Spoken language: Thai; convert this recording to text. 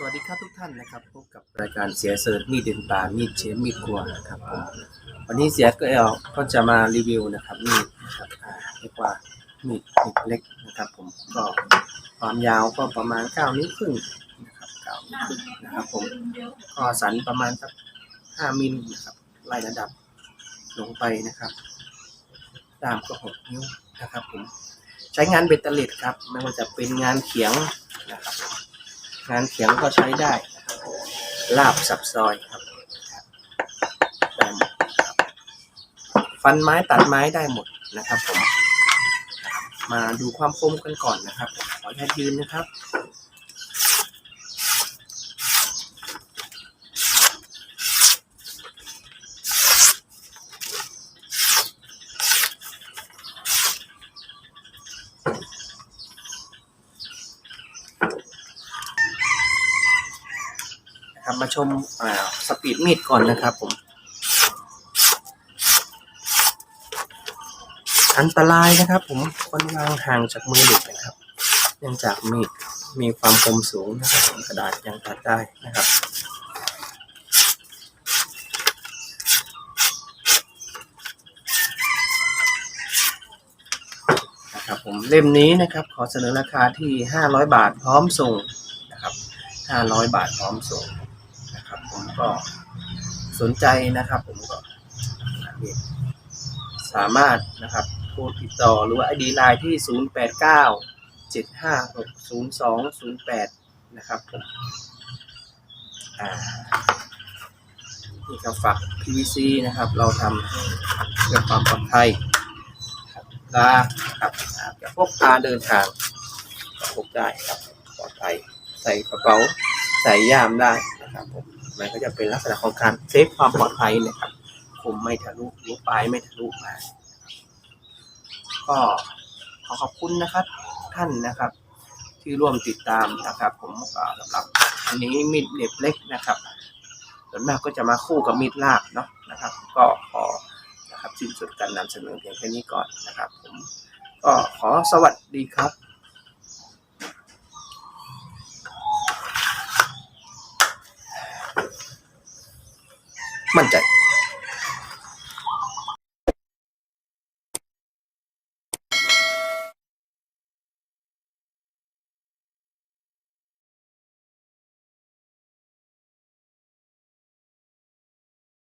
สวัสดีครับทุกท่านนะครับพบกับรายการเสียเสิร์ชมีดเด่นป่ามีดเชฟมีดครัวนะครับผมวันนี้เสียก็เอลก็จะมารีวิวนะครับมีดนะครับเรียกว่ามีดมีดเล็กนะครับผมก็ความยาวก็ประมาณ9นิ้วครึ่งนะครับ9นิ้วครึ่งนะครับผมก็สันประมาณสัก5มิลนะครับไล่ระดับลงไปนะครับดามก็6นิ้วนะครับผมใช้งานเบตเตอร์เลดครับไม่ว่าจะเป็นงานเขียงนะครับ งานเขียงก็ใช้ได้ ลาบสับซอยครับได้หมดฟันไม้ตัดไม้ได้หมดนะครับผม มาดูความคมกันก่อนนะครับ ขออนุญาตยืนนะครับ มาชมอ่าสปีดมีดก่อนนะครับผม อันตรายนะครับผมควรวางห่างจากมือเด็กนะครับ เนื่องจากมีดมีความคมสูงนะครับผมกระดาษยังตัดได้นะครับนะครับผมเล่มนี้นะครับขอเสนอราคาที่ 500 บาทพร้อมส่งนะครับ 500 บาทพร้อมส่งนะครับ ผมก็สนใจนะครับผมก็สามารถนะครับโทรติดต่อหรือว่า ID ไลน์ที่ 089 756 0208 นะครับผมอ่านี่ก็ฝัก PVC นะครับ เราทำเพื่อความปลอดภัยลาครับจะพกพาเดินทางพกได้ครับปลอดภัยใส่กระเป๋าใส่ย่ามได้นะครับผม มันก็จะเป็นลักษณะของการเซฟความปลอดภัยนะครับคมไม่ทะลุหรือปลายไม่ทะลุมาก็ขอขอบคุณนะครับท่านนะครับ ที่ร่วมติดตามนะครับ ผมสำหรับอันนี้มีดเล็บเล็กนะครับส่วนมากก็จะมาคู่กับมีดลากเนาะนะครับ ก็ขอนะครับสิ้นสุดการนำเสนอเพียงแค่นี้ก่อนนะครับ ผมก็ขอสวัสดีครับ 慢点。